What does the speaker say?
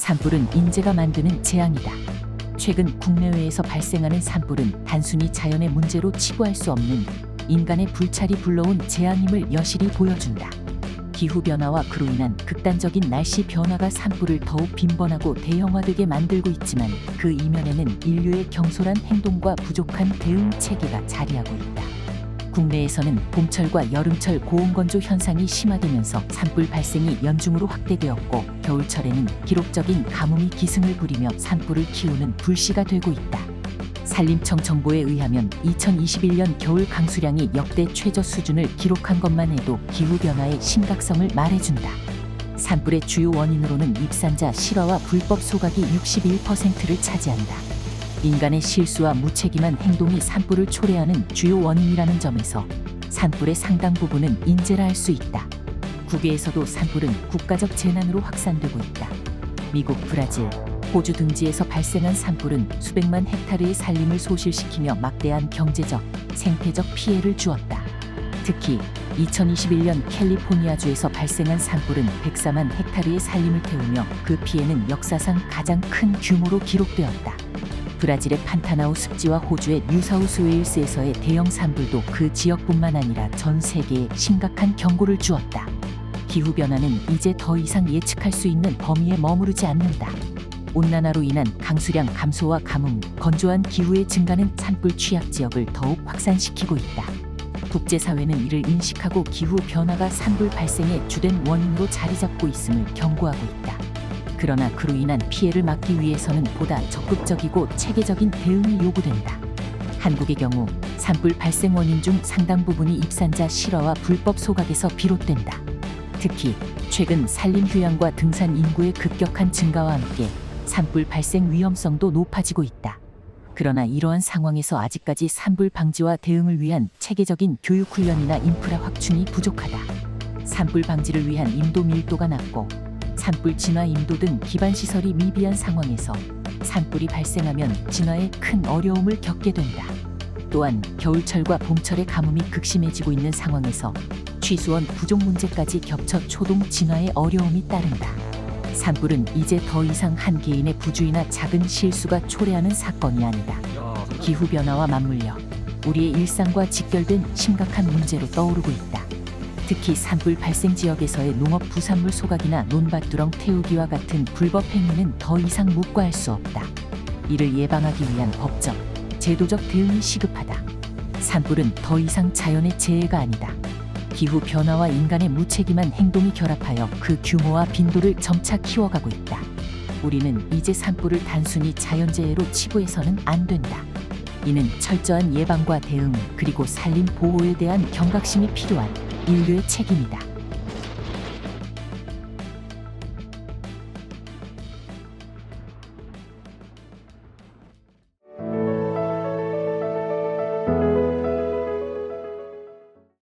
산불은 인재가 만드는 재앙이다. 최근 국내외에서 발생하는 산불은 단순히 자연의 문제로 치부할 수 없는 인간의 불찰이 불러온 재앙임을 여실히 보여준다. 기후 변화와 그로 인한 극단적인 날씨 변화가 산불을 더욱 빈번하고 대형화되게 만들고 있지만 그 이면에는 인류의 경솔한 행동과 부족한 대응 체계가 자리하고 있다. 국내에서는 봄철과 여름철 고온건조 현상이 심화되면서 산불 발생이 연중으로 확대되었고 겨울철에는 기록적인 가뭄이 기승을 부리며 산불을 키우는 불씨가 되고 있다. 산림청 정보에 의하면 2021년 겨울 강수량이 역대 최저 수준을 기록한 것만 해도 기후변화의 심각성을 말해준다. 산불의 주요 원인으로는 입산자 실화와 불법 소각이 61%를 차지한다. 인간의 실수와 무책임한 행동이 산불을 초래하는 주요 원인이라는 점에서 산불의 상당 부분은 인재라 할 수 있다. 국외에서도 산불은 국가적 재난으로 확산되고 있다. 미국, 브라질, 호주 등지에서 발생한 산불은 수백만 헥타르의 산림을 소실시키며 막대한 경제적, 생태적 피해를 주었다. 특히 2021년 캘리포니아주에서 발생한 산불은 104만 헥타르의 산림을 태우며 그 피해는 역사상 가장 큰 규모로 기록되었다. 브라질의 판타나우 습지와 호주의 뉴사우스웨일스에서의 대형 산불도 그 지역뿐만 아니라 전 세계에 심각한 경고를 주었다. 기후 변화는 이제 더 이상 예측할 수 있는 범위에 머무르지 않는다. 온난화로 인한 강수량 감소와 가뭄, 건조한 기후의 증가는 산불 취약 지역을 더욱 확산시키고 있다. 국제사회는 이를 인식하고 기후 변화가 산불 발생의 주된 원인으로 자리 잡고 있음을 경고하고 있다. 그러나 그로 인한 피해를 막기 위해서는 보다 적극적이고 체계적인 대응이 요구된다. 한국의 경우 산불 발생 원인 중 상당 부분이 입산자 실화와 불법 소각에서 비롯된다. 특히 최근 산림 휴양과 등산 인구의 급격한 증가와 함께 산불 발생 위험성도 높아지고 있다. 그러나 이러한 상황에서 아직까지 산불 방지와 대응을 위한 체계적인 교육 훈련이나 인프라 확충이 부족하다. 산불 방지를 위한 인도 밀도가 낮고 산불 진화 인도 등 기반 시설이 미비한 상황에서 산불이 발생하면 진화에 큰 어려움을 겪게 된다. 또한 겨울철과 봄철의 가뭄이 극심해지고 있는 상황에서 취수원 부족 문제까지 겹쳐 초동 진화에 어려움이 따른다. 산불은 이제 더 이상 한 개인의 부주의나 작은 실수가 초래하는 사건이 아니다. 기후 변화와 맞물려 우리의 일상과 직결된 심각한 문제로 떠오르고 있다. 특히 산불 발생 지역에서의 농업 부산물 소각이나 논밭두렁 태우기와 같은 불법 행위는 더 이상 묵과할 수 없다. 이를 예방하기 위한 법적, 제도적 대응이 시급하다. 산불은 더 이상 자연의 재해가 아니다. 기후 변화와 인간의 무책임한 행동이 결합하여 그 규모와 빈도를 점차 키워가고 있다. 우리는 이제 산불을 단순히 자연재해로 치부해서는 안 된다. 이는 철저한 예방과 대응 그리고 산림 보호에 대한 경각심이 필요한 인류의 책임이다.